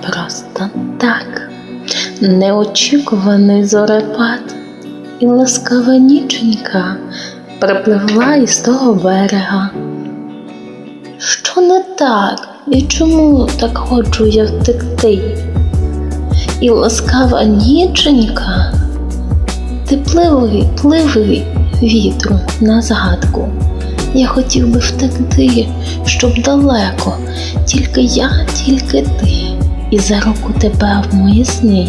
Просто так неочікуваний зорепад і ласкава ніченька припливла із того берега. Що не так і чому так хочу я втекти? І ласкава ніченька, ти пливий, пливий? Вітру на згадку. Я хотів би втекти, щоб далеко, тільки я, тільки ти, і за руку тебе в мої сни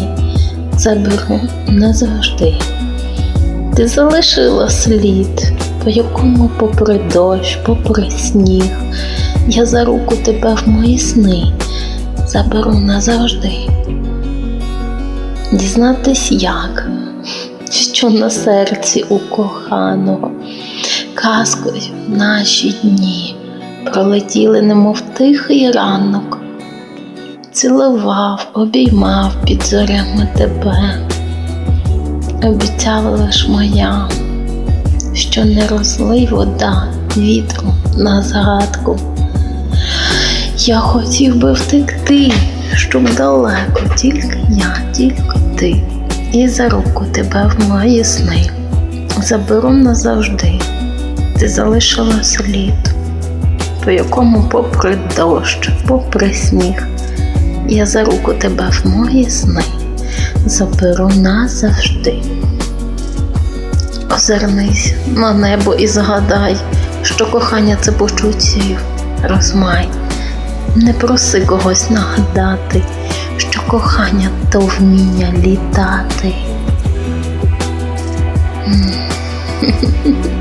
заберу назавжди. Ти залишила слід, по якому попри дощ, попри сніг, я за руку тебе в мої сни заберу назавжди. Дізнатись як, що на серці у коханого, казкою наші дні пролетіли, немов тихий ранок, цілував, обіймав під зорями тебе, обіцяла лиш моя, що не розлий вода вітру на згадку. Я хотів би втекти, щоб далеко, тільки я, тільки ти, і за руку тебе в мої сни заберу назавжди. Ти залишила слід, по якому попри дощ, попри сніг, я за руку тебе в мої сни заберу назавжди. Озирнись на небо і згадай, що кохання це почуттів, розмай. Не проси когось нагадати, що кохання то вміння літати.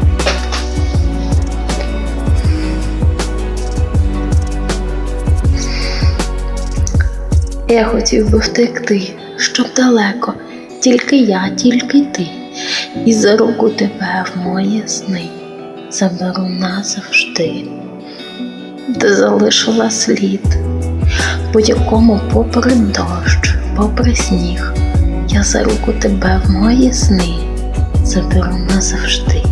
Я хотів би втекти, щоб далеко, тільки я, тільки ти, і за руку тебе в мої сни заберу назавжди. Ти залишила слід, по якому попри дощ, попри сніг, я за руку тебе в мої сни заберу назавжди.